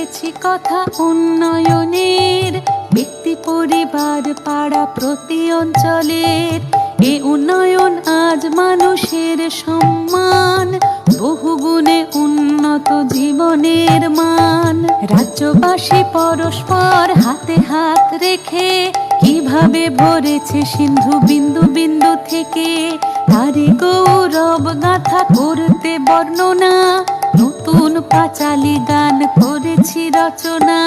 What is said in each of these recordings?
রেখেছি কথা উন্নয়নের। ব্যক্তি, পরিবার, পাড়া, প্রতি অঞ্চলের। এ উন্নয়ন আজ মানুষের সম্মান। বহুগুণে উন্নত জীবনের মান। রাজ্যবাসী পরস্পর হাতে হাত রেখে কীভাবে ভরেছে সিন্ধু বিন্দু বিন্দু থেকে? তারি গৌরব গাথা করতে বর্ণনা নতুন পাঁচালি গান করেছি রচনা।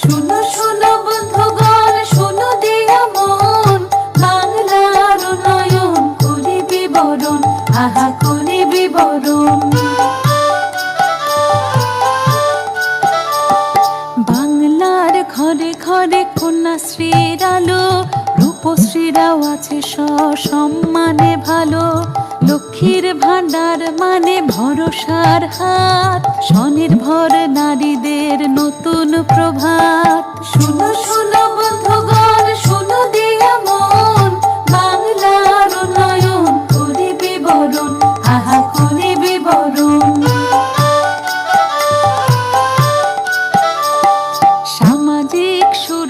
শুনো শুনো বন্ধুগণ, শুনো দিয়া মন। বাংলার নয়ন করি বিবরণ আহা করি বিবরণ আছে সসম্মানে ভালো লক্ষ্মীর ভাণ্ডার মানে ভরসার হাত স্বনির্ভর নারীদের নতুন প্রভাত। শুনো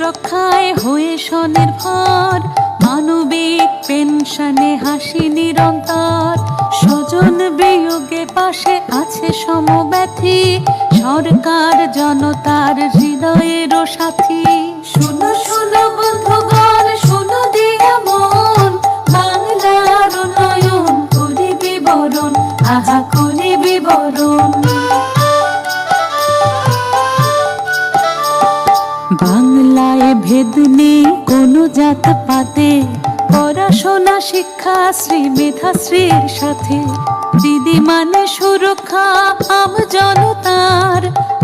সুরক্ষায় হয়ে স্বনির্ভর। মানবিক পেনশনে হাসি নিরন্তর। স্বজন বিয়োগে পাশে আছে সমব্যথী। সরকার জনতার হৃদয়ের সাথী। শুনো শুনো বন্ধুগণ, শুনো দিয়া মন। বাংলার নয়ন করি বিবরণ আহা করি বিবরণ ভেদ নেই কোনো জাত পাতে, পড়াশোনা, শিক্ষা, শ্রী মেধাশ্রীর সাথে। দিদি মানে সুরক্ষা আম জনতার,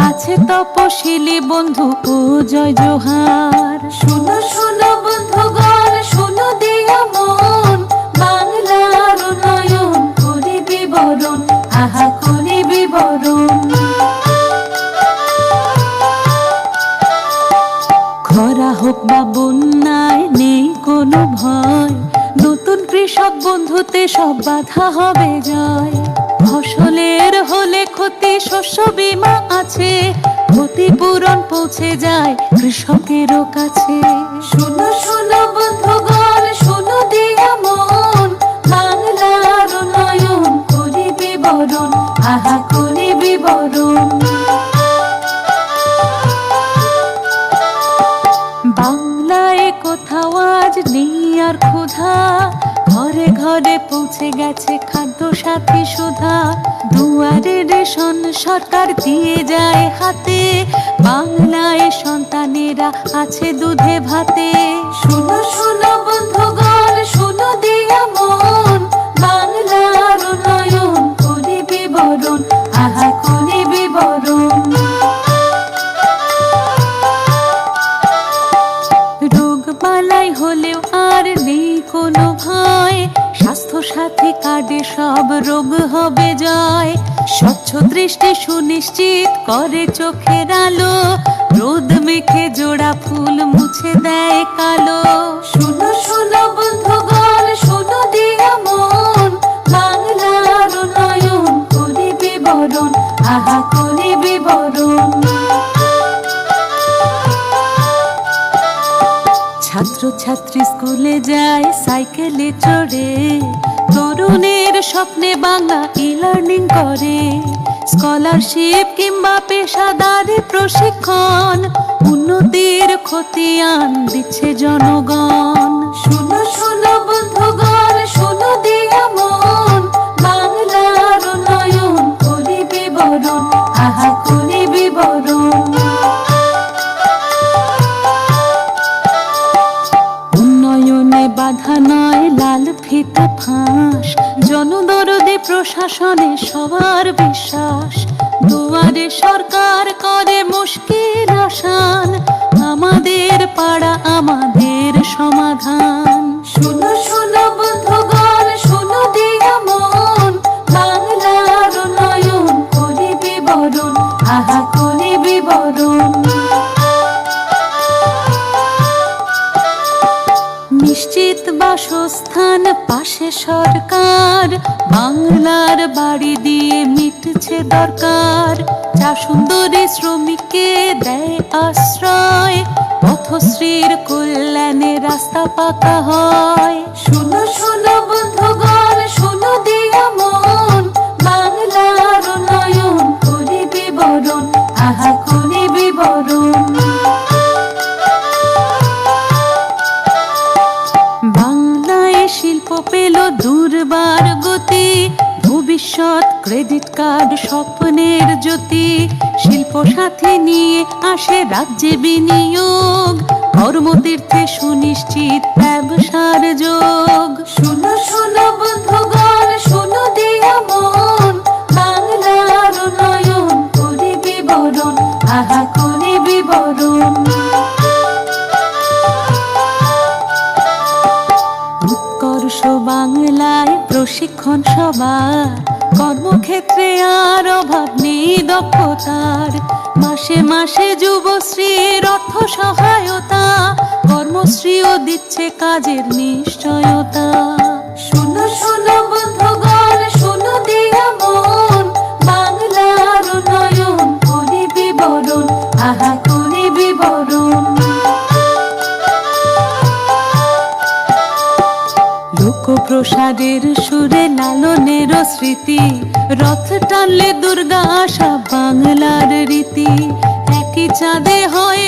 আছে তপশিলি বন্ধু ও জয় জোহার। শুনো শুনো বন্ধুগণ, শুনো দিয়া মন, বাংলার নয়ন করি বিবরণ আহা করি বিবরণ ভয় নতুন কৃষক বন্ধুতে সব বাধা হবে জয় ফসলের হলে ক্ষতি, শস্য বীমা আছে। ক্ষতিপূরণ পৌঁছে যায় কৃষকেরও কাছে। শুনো শুনো বন্ধুগণ, শুনো দিয়া মন। বাংলার নয়ন করি বিবরণ আহা করি বিবরণ বাংলায় আজ নেই আর ক্ষুধা। ঘরে ঘরে পৌঁছে গেছে খাদ্য সাথী সুধা। দুয়ারে রেশন সরকার দিয়ে যায় হাতে। বাংলায় সন্তানেরা আছে দুধে ভাতে। শুনো শুনো বন্ধুগণ স্বচ্ছ দৃষ্টি সুনিশ্চিত করে চোখের আলো। রোদ মেখে জোড়া ফুল মুছে দেয় কালো। শুনো শুনো বন্ধুগণ ছাত্র স্কুলে যায়, সাইকেলে চড়ে। তরুণের স্বপ্নে বাংলা ই লার্নিং করে। স্কলারশিপ কিংবা পেশাদারি প্রশিক্ষণ, উন্নতির খতিয়ান দিচ্ছে জনগণ। বাধা নয় লাল ফিতা ফাঁস। জনদরদে প্রশাসনে সবার বিশ্বাস। দুয়ারে সরকার করে মুশকিল আসান। আমাদের পাড়া আমাদের সমাধান। শুনো শুনো বন্ধুগণ, শুনো দিয়া মন। বাংলার নয়ন করি বিবরণ আহা করি বিবরণ বাসস্থান, পাশে সরকার। বাংলার বাড়ি দিয়ে মিটছে দরকার। যা সুন্দরী শ্রমিককে দেয় আশ্রয়, পথশ্রীর কল্যাণে রাস্তা পাকা হয়। শুনো শুনো দুর্বার ভবিষ্যৎ ক্রেডিট কার্ড স্বপ্নের জ্যোতি, শিল্প সাথে নিয়ে আসে রাজ্যে বিনিয়োগ কর্মতীর্থে সুনিশ্চিত ব্যবসার যোগ। প্রশিক্ষণ সবার, কর্মক্ষেত্রে আর অভাব নেই দক্ষতার। মাসে মাসে যুবশ্রীর অর্থ সহায়তা কর্মশ্রীও দিচ্ছে কাজের নিশ্চয়তা। শুনো শুনো বন্ধুগণ, শুনো দিয়া মন, বাংলার নয়ন করি বিবরণ আহা করি বিবরণ লোকপ্রসাদের সুরে লালনের স্মৃতি। রথ টানলে দুর্গা আসা বাংলার রীতি। একই চাঁদে হয়